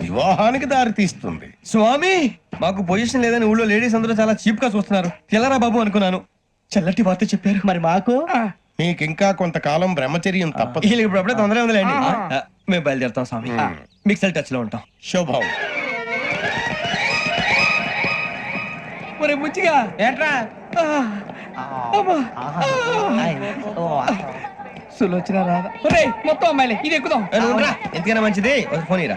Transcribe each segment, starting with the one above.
వివాహానికి దారితీస్తుంది స్వామి మాకు పొజిషన్ లేదని ఊళ్ళో లేడీస్ అందరూ చాలా చీప్గా చూస్తున్నారు. తెల్లరా బాబు అనుకున్నాను. చల్లటి వార్త చెప్పారు. మరి మాకు? నీకింకా కొంతకాలం బ్రహ్మచర్యం తప్పదు. వీళ్ళకి ఇప్పుడు అప్పుడే తొందరగా ఉందిలేండి. ఆ, మేము బయలుదేరుతాం స్వామి. మిక్సల్ టచ్లో ఉంటాం. శుభం. మరి ముచ్చిగా. ఏంట్రా? సులోచన రాదా ఒరేయ్, మొత్తం అమ్మాయిలే ఇది ఎక్కుదాం. ఎందుకైనా మంచిది? ఒక ఫోన్ ఇరా.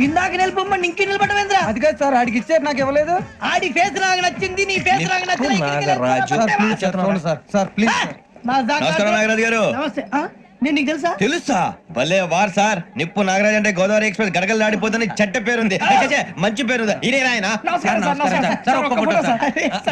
ఇందాక నిలబొమ్మని ఇంకే నిలబడమేంద్రా? అది కాదు సార్ ఆడికి ఇచ్చారు నాకు ఇవ్వలేదు. ఆడి ఫేస్ నాకు నచ్చింది నీ ఫేస్ నాకు నచ్చింది నాగరాజు. Sir sir. ప్లీజ్ నమస్కారం నాగరాజు గారు. నమస్తే. ఆ? నేను నీకు తెలుసా? తెలుసా? భలే వార్ సార్. నిప్పు నాగరాజ్ అంటే గోదావరి ఎక్స్ప్రెస్ గడగలు దాడిపోతుంది చెడ్డ పేరుంది. ఛే, మంచి పేరుంది? ఇదే ఆయన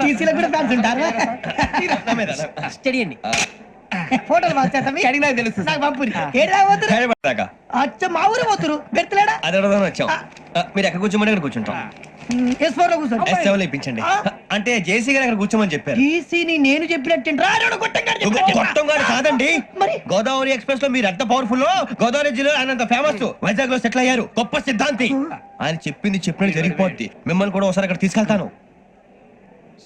టీసీలో కూడా ఫ్యాన్స్ ఉంటారు. ఫోటోలు మార్చేస్తాం అడిగినా తెలుసు నాకు పంపురి ఏడా పోతురు? హైదరాబాద్ అచ్చ మా ఊరు పోతురు? అది అడగదామని వచ్చాం. ఆ, మీరు ఎక్కడ కూర్చోమని అక్కడ కూర్చుంటాం. ఎస్ ఫోర్లో కూర్చోండి. ఎస్ సెవెన్ ఇప్పించండి. అంటే జేసీ గారు అక్కడ కూర్చోమని చెప్పారు. నేను చెప్పినట్టు రాడు గొట్టం గారు కాదండి. మరి? గోదావరి ఎక్స్ప్రెస్లో మీరు ఎంత పవర్ఫుల్ గోదావరి జిల్లా ఆయన అంత ఫేమస్ వైజాగ్లో సెటిల్ అయ్యారు. గొప్ప సిద్ధాంతి. ఆయన చెప్పింది చెప్పినట్టు జరిగిపోద్ది. మిమ్మల్ని కూడా ఒకసారి అక్కడ తీసుకెళ్తాను.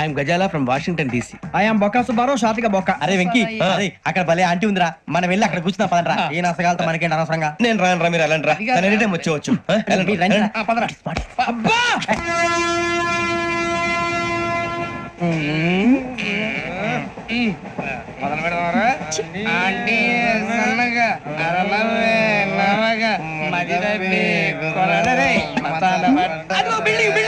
I'm Gazala from Washington DC. I'm బొక్క సుబ్బారావు షాతిక బొక్క. అరే వెంకీ అరే అక్కడ భలే ఆంటీ ఉందిరా. మనం వెళ్ళి అక్కడ కూర్చున్నా పదరా ఏ నసగాలతో మనకేంటి అనవసరంగా? నేను రాను రా మీరు వెళ్ళండి రా. తను ఎనీ టైం వచ్చేవచ్చు అబ్బా! ఆంటీ సన్నగా అరలవే నవగా మది అదిగో బిల్డింగ్.